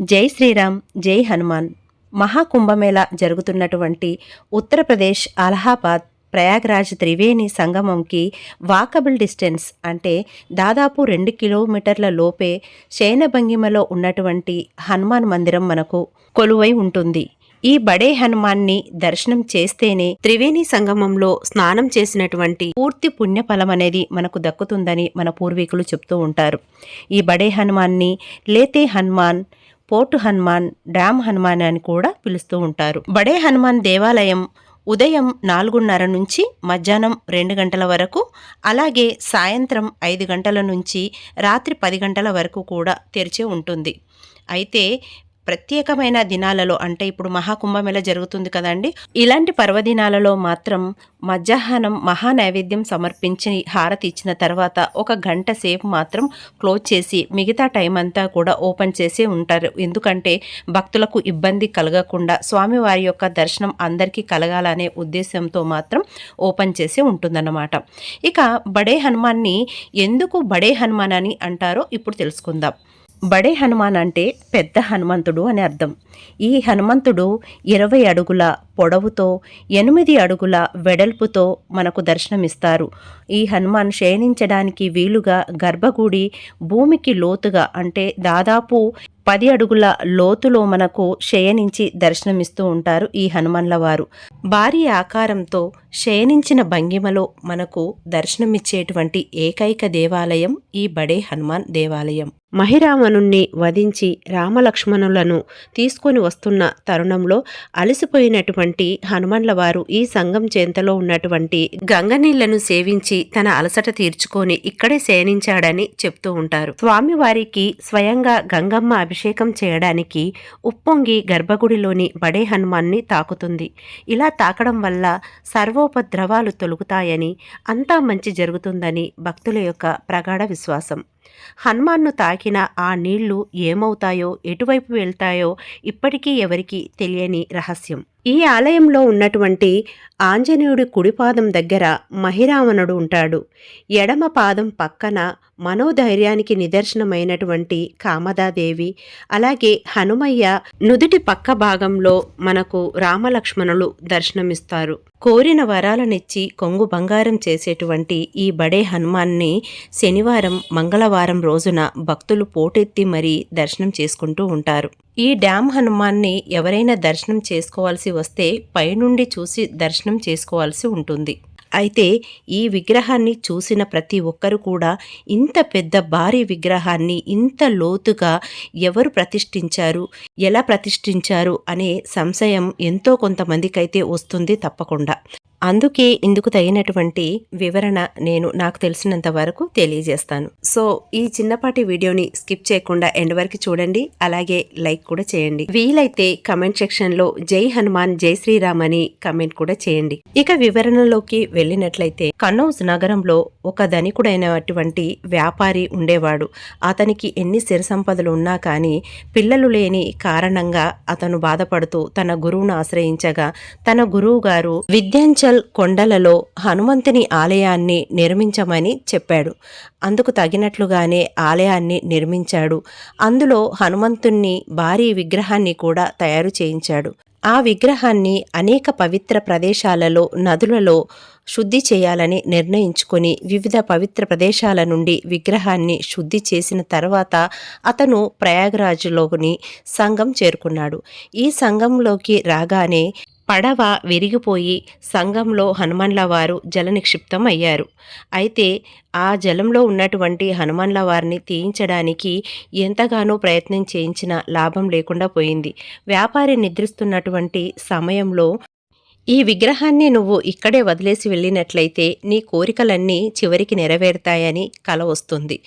జై శ్రీరామ్ జై హనుమాన్. మహాకుంభమేళ జరుగుతున్నటువంటి ఉత్తరప్రదేశ్ అలహాబాద్ ప్రయాగ్రాజ్ త్రివేణి సంగమంకి వాకబుల్ డిస్టెన్స్ అంటే దాదాపు రెండు కిలోమీటర్ల లోపే శయనభంగిమలో ఉన్నటువంటి హనుమాన్ మందిరం మనకు కొలువై ఉంటుంది. ఈ బడే హనుమాన్ని దర్శనం చేస్తేనే త్రివేణి సంగమంలో స్నానం చేసినటువంటి పూర్తి పుణ్యఫలం అనేది మనకు దక్కుతుందని మన పూర్వీకులు చెప్తూ ఉంటారు. ఈ బడే హనుమాన్ని లేతే హనుమాన్ పోర్టు హనుమాన్ డ్యామ్ హనుమాన్ అని కూడా పిలుస్తూ ఉంటారు. బడే హనుమాన్ దేవాలయం ఉదయం నాలుగున్నర నుంచి మధ్యాహ్నం రెండు గంటల వరకు అలాగే సాయంత్రం ఐదు గంటల నుంచి రాత్రి పది గంటల వరకు కూడా తెరిచే ఉంటుంది. అయితే ప్రత్యేకమైన దినాలలో అంటే ఇప్పుడు మహాకుంభమేళ జరుగుతుంది కదండి? ఇలాంటి పర్వదినాలలో మాత్రం మధ్యాహ్నం మహా నైవేద్యం సమర్పించి హారతి ఇచ్చిన తర్వాత ఒక గంట సేపు మాత్రం క్లోజ్ చేసి మిగతా టైం అంతా కూడా ఓపెన్ చేసి ఉంటారు. ఎందుకంటే భక్తులకు ఇబ్బంది కలగకుండా స్వామివారి యొక్క దర్శనం అందరికీ కలగాలనే ఉద్దేశంతో మాత్రం ఓపెన్ చేసి ఉంటుందన్నమాట. ఇక బడే హనుమాన్ని ఎందుకు బడే హనుమాన్ అని అంటారో ఇప్పుడు తెలుసుకుందాం. బడే హనుమాన్ అంటే పెద్ద హనుమంతుడు అని అర్థం. ఈ హనుమంతుడు ఇరవై అడుగుల పొడవుతో ఎనిమిది అడుగుల వెడల్పుతో మనకు దర్శనమిస్తారు. ఈ హనుమాన్ శయనించడానికి వీలుగా గర్భగుడి భూమికి లోతుగా అంటే దాదాపు పది అడుగుల లోతులో మనకు శయనించి దర్శనమిస్తూ ఉంటారు ఈ హనుమన్ల వారు భారీ ఆకారంతో శయనించిన భంగిమలో మనకు దర్శనమిచ్చేటువంటి ఏకైక దేవాలయం ఈ బడే హనుమాన్ దేవాలయం. మహిరామనుణ్ణి వధించి రామలక్ష్మణులను తీసుకొని వస్తున్న తరుణంలో అలసిపోయినటువంటి హనుమన్లవారు ఈ సంఘం చేంతలో ఉన్నటువంటి గంగనీళ్ళను సేవించి తన అలసట తీర్చుకొని ఇక్కడే శయనించాడని చెప్తూ ఉంటారు. స్వామివారికి స్వయంగా గంగమ్మ అభిషేకం చేయడానికి ఉప్పొంగి గర్భగుడిలోని బడే హనుమాన్ని తాకుతుంది. ఇలా తాకడం వల్ల సర్వోపద్రవాలు తొలుగుతాయని అంతా మంచి జరుగుతుందని భక్తుల యొక్క ప్రగాఢ విశ్వాసం. హనుమాన్ను తాకిన ఆ నీళ్ళు ఏమవుతాయో ఎటువైపు వెళ్తాయో ఇప్పటికీ ఎవరికీ తెలియని రహస్యం. ఈ ఆలయంలో ఉన్నటువంటి ఆంజనేయుడి కుడిపాదం దగ్గర మహిరావణుడు ఉంటాడు. ఎడమ పాదం పక్కన మనోధైర్యానికి నిదర్శనమైనటువంటి కామదాదేవి అలాగే హనుమయ్య నుదుటి పక్క భాగంలో మనకు రామలక్ష్మణులు దర్శనమిస్తారు. కోరిన వరాలనిచ్చి కొంగు బంగారం చేసేటువంటి ఈ బడే హనుమాన్ని శనివారం మంగళవారం రోజున భక్తులు పోటెత్తి మరీ దర్శనం చేసుకుంటూ ఉంటారు. ఈ డ్యామ్ హనుమాన్ని ఎవరైనా దర్శనం చేసుకోవాల్సి వస్తే పైనుండి చూసి దర్శనం చేసుకోవాల్సి ఉంటుంది. అయితే ఈ విగ్రహాన్ని చూసిన ప్రతి ఒక్కరు కూడా ఇంత పెద్ద భారీ విగ్రహాన్ని ఇంత లోతుగా ఎవరు ప్రతిష్ఠించారు ఎలా ప్రతిష్ఠించారు అనే సంశయం ఎంతో కొంతమందికైతే వస్తుంది తప్పకుండా. అందుకే ఇందుకు తగినటువంటి వివరణ నేను నాకు తెలిసినంత వరకు తెలియజేస్తాను. సో ఈ చిన్నపాటి వీడియోని స్కిప్ చేయకుండా ఎండ్ వరకు చూడండి అలాగే లైక్ కూడా చేయండి. వీలైతే కమెంట్ సెక్షన్లో జై హనుమాన్ జై శ్రీరామ్ అని కమెంట్ కూడా చేయండి. ఇక వివరణలోకి వెళ్ళినట్లయితే కన్నౌజ్ నగరంలో ఒక ధనికుడైనటువంటి వ్యాపారి ఉండేవాడు. అతనికి ఎన్ని సిర సంపదలు ఉన్నా కానీ పిల్లలు లేని కారణంగా అతను బాధపడుతూ తన గురువును ఆశ్రయించగా తన గురువు గారు విద్యాంచల్ కొండలలో హనుమంతుని ఆలయాన్ని నిర్మించమని చెప్పాడు. అందుకు తగినట్లుగానే ఆలయాన్ని నిర్మించాడు. అందులో హనుమంతుణ్ణి భారీ విగ్రహాన్ని కూడా తయారు చేయించాడు. ఆ విగ్రహాన్ని అనేక పవిత్ర ప్రదేశాలలో నదులలో శుద్ధి చేయాలని నిర్ణయించుకొని వివిధ పవిత్ర ప్రదేశాల నుండి విగ్రహాన్ని శుద్ధి చేసిన తర్వాత అతను ప్రయాగరాజులోని సంఘం చేరుకున్నాడు. ఈ సంఘంలోకి రాగానే పడవ విరిగిపోయి సంఘంలో హనుమన్ల వారు జల నిక్షిప్తం అయ్యారు అయితే ఆ జలంలో ఉన్నటువంటి హనుమన్ల వారిని తీయించడానికి ఎంతగానో ప్రయత్నం చేయించినా లాభం లేకుండా పోయింది. వ్యాపారి నిద్రిస్తున్నటువంటి సమయంలో ఈ విగ్రహాన్ని నువ్వు ఇక్కడే వదిలేసి వెళ్ళినట్లయితే నీ కోరికలన్నీ చివరికి నెరవేరుతాయని కల వస్తుంది.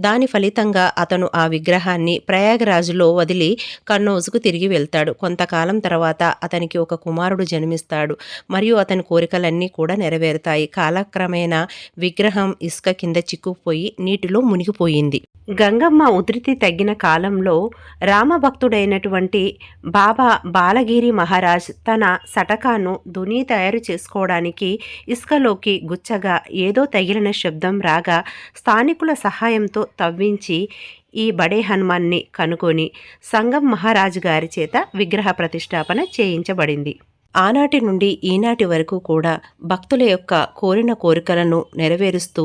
దాని ఫలితంగా అతను ఆ విగ్రహాన్ని ప్రయాగరాజులో వదిలి కన్నౌజుకు తిరిగి వెళ్తాడు. కొంతకాలం తర్వాత అతనికి ఒక కుమారుడు జన్మిస్తాడు. మరియు అతని కోరికలన్నీ కూడా నెరవేరుతాయి. కాలక్రమేణా విగ్రహం ఇసుక కింద చిక్కుపోయి నీటిలో మునిగిపోయింది. గంగమ్మ ఉధృతి తగ్గిన కాలంలో రామభక్తుడైనటువంటి బాబా బాలగిరి మహారాజ్ తన సటకాను దుని తయారు చేసుకోవడానికి ఇసుకలోకి గుచ్చగా ఏదో తగిలిన శబ్దం రాగా స్థానికుల సహాయంతో తవ్వించి ఈ బడే హనుమాన్ని కనుకొని సంగం మహారాజు గారి చేత విగ్రహ ప్రతిష్టాపన చేయించబడింది. ఆనాటి నుండి ఈనాటి వరకు కూడా భక్తుల యొక్క కోరిన కోరికలను నెరవేరుస్తూ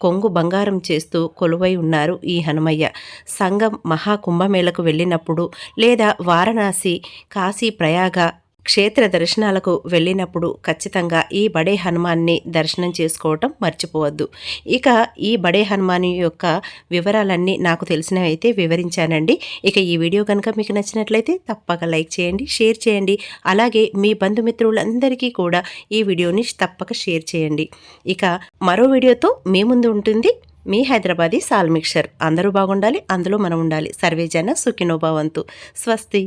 కొంగు బంగారం చేస్తూ కొలువై ఉన్నారు ఈ హనుమయ్య. సంఘం మహాకుంభమేళకు వెళ్ళినప్పుడు లేదా వారణాసి కాశీ ప్రయాగ క్షేత్ర దర్శనాలకు వెళ్ళినప్పుడు ఖచ్చితంగా ఈ బడే హనుమాన్ని దర్శనం చేసుకోవటం మర్చిపోవద్దు. ఇక ఈ బడే హనుమాన్ యొక్క వివరాలన్నీ నాకు తెలిసినవైతే వివరించానండి. ఇక ఈ వీడియో కనుక మీకు నచ్చినట్లయితే తప్పక లైక్ చేయండి షేర్ చేయండి. అలాగే మీ బంధుమిత్రులందరికీ కూడా ఈ వీడియోని తప్పక షేర్ చేయండి. ఇక మరో వీడియోతో మీ ముందు ఉంటుంది మీ హైదరాబాదీ సాల్మిక్షర్ అందరూ బాగుండాలి అందులో మనం ఉండాలి. సర్వేజన సుఖినోభావంతు స్వస్తి.